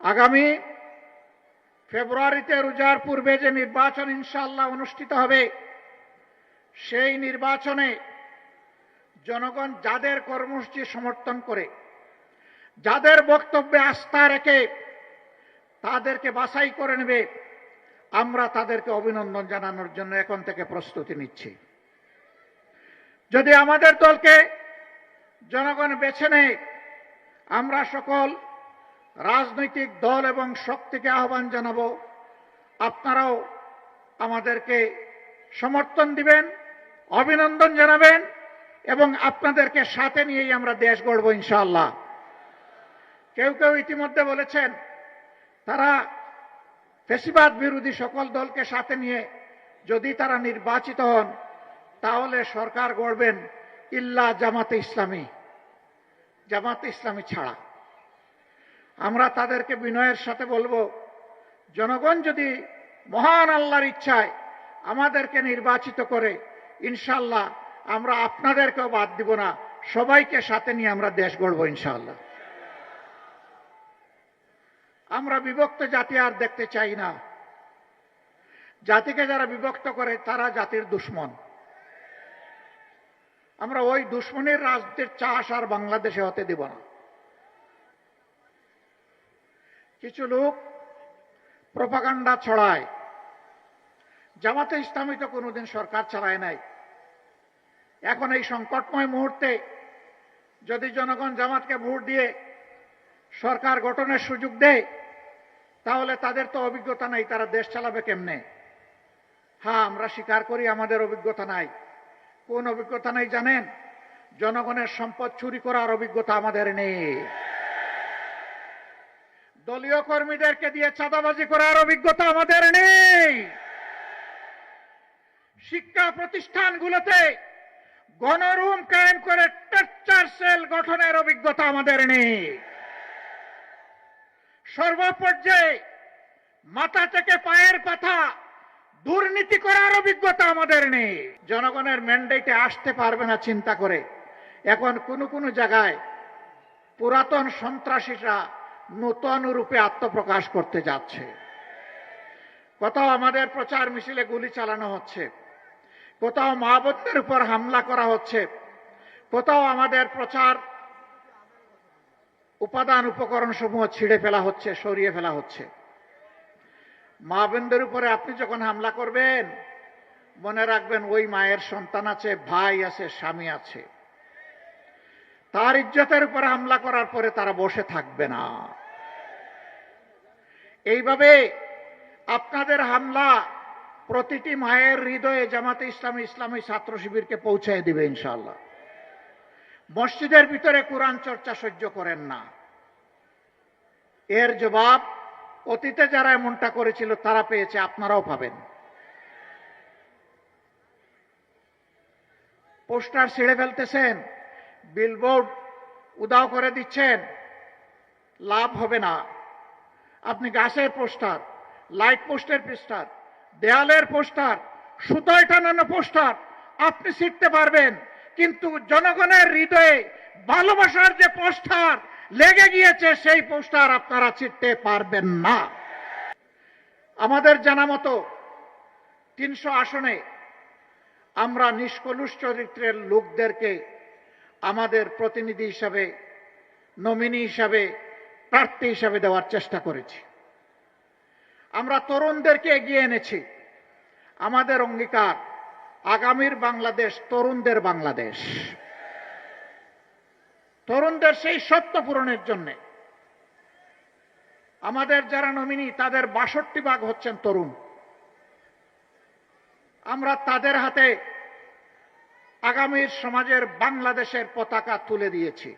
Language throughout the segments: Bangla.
আগামী ফেব্রুয়ারিতে রোজার পূর্বে যে নির্বাচন ইনশাল্লাহ অনুষ্ঠিত হবে, সেই নির্বাচনে জনগণ যাদের কর্মসূচি সমর্থন করে, যাদের বক্তব্যে আস্থা রেখে তাদেরকে বাছাই করে নেবে, আমরা তাদেরকে অভিনন্দন জানানোর জন্য এখন থেকে প্রস্তুতি নিচ্ছি। যদি আমাদের দলকে জনগণ বেছে নেয়, আমরা সকল রাজনৈতিক দল এবং শক্তিকে আহ্বান জানাব। আপনারাও আমাদেরকে সমর্থন দিবেন, অভিনন্দন জানাবেন এবং আপনাদেরকে সাথে নিয়েই আমরা দেশ গড়ব ইনশাআল্লাহ। কেউ কেউ ইতিমধ্যে বলেছেন, তারা ফেসিবাদ বিরোধী সকল দলকে সাথে নিয়ে যদি তারা নির্বাচিত হন, তাহলে সরকার গড়বেন ইল্লা জামাতে ইসলামী। জামাতে ইসলামী ছাড়া। আমরা তাদেরকে বিনয়ের সাথে বলব, জনগণ যদি মহান আল্লাহর ইচ্ছায় আমাদেরকে নির্বাচিত করে ইনশাল্লাহ আমরা আপনাদেরকেও বাদ দিব না, সবাইকে সাথে নিয়ে আমরা দেশ গড়ব ইনশাল্লাহ আমরা বিভক্ত জাতি আর দেখতে চাই না। জাতিকে যারা বিভক্ত করে, তারা জাতির দুশ্মন। আমরা ওই দুশ্মনের রাজনীতির চাষ আর বাংলাদেশে হতে দিব না। কিছু লোক প্রপাগান্ডা ছড়ায়। জামাতে ইসলামী তো কোনোদিন সরকার চালায় নাই। এখন এই সংকটময় মুহূর্তে যদি জনগণ জামাতকে ভোট দিয়ে সরকার গঠনের সুযোগ দেয়, তাহলে তাদের তো অভিজ্ঞতা নাই, তারা দেশ চালাবে কেমনে? হ্যাঁ আমরা স্বীকার করি আমাদের অভিজ্ঞতা নাই। কোন অভিজ্ঞতা নাই জানেন? জনগণের সম্পদ চুরি করার অভিজ্ঞতা আমাদের নেই। দলীয় কর্মীদেরকে দিয়ে চাঁদাবাজি করার অভিজ্ঞতা আমাদের নেই। শিক্ষা প্রতিষ্ঠানগুলোতে গণরুম কায়েম করে টর্চার সেল গঠনের অভিজ্ঞতা আমাদের নেই। সর্বপর্যায়ে মাথা থেকে পায়ের পাথা দুর্নীতি করার অভিজ্ঞতা আমাদের নেই। জনগণের ম্যান্ডেটে আসতে পারবে না চিন্তা করে। এখন কোন কোন জায়গায় পুরাতন সন্ত্রাসীরা নূতন রূপে আত্মপ্রকাশ করতে যাচ্ছে। কোথাও আমাদের প্রচার মিছিলে গুলি চালানো হচ্ছে। কোথাও মা বোনদের উপর হামলা করা হচ্ছে। কোথাও আমাদের প্রচার উপাদান উপকরণ সমূহ ছিঁড়ে ফেলা হচ্ছে, সরিয়ে ফেলা হচ্ছে। মা বোনদের উপরে আপনি যখন হামলা করবেন, মনে রাখবেন ওই মায়ের সন্তান আছে, ভাই আছে, স্বামী আছে। তার ইজ্জতের উপরে হামলা করার পরে তারা বসে থাকবে না। এইভাবে আপনাদের হামলা প্রতিটি মায়ের হৃদয়ে জামাতে ইসলামী ইসলামী ছাত্র শিবিরকে পৌঁছায় দিবে ইনশাল্লাহ মসজিদের ভিতরে কোরআন চর্চা সহ্য করেন না। এর জবাব অতীতে যারা এমনটা করেছিল তারা পেয়েছে, আপনারাও পাবেন। পোস্টার ছিঁড়ে ফেলতেছেন বিলবোর্ড উদাও করে দিচ্ছেন, লাভ হবে না। আপনি গাছের পোস্টার লাইট পোস্টের পোস্টার, দেয়ালের পোস্টার, সুতোয় টানানো পোস্টার, আপনি শিখতে পারবেন, কিন্তু জনগণের হৃদয়ে ভালোবাসার যে পোস্টার লেগে গিয়েছে, সেই পোস্টার আপনারা ছিটতে পারবেন না। আমাদের জানা মতো তিনশো আসনে আমরা নিষ্কলুষ চরিত্রের লোকদেরকে আমাদের প্রতিনিধি হিসাবে নমিনি হিসাবে, প্রার্থী হিসাবে দেওয়ার চেষ্টা করেছি। আমরা তরুণদেরকে এগিয়ে এনেছি। আমাদের অঙ্গীকার আগামীর বাংলাদেশ, তরুণদের বাংলাদেশ। তরুণদের সেই সত্য পূরণের জন্যে আমাদের যারা নমিনি তাদের বাষট্টি ভাগ হচ্ছেন তরুণ। আমরা তাদের হাতে আগামীর সমাজের বাংলাদেশের পতাকা তুলে দিয়েছি।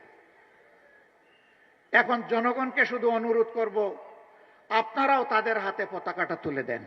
এখন জনগণকে শুধু অনুরোধ করব, আপনারাও তাদের হাতে পতাকাটা তুলে দেন।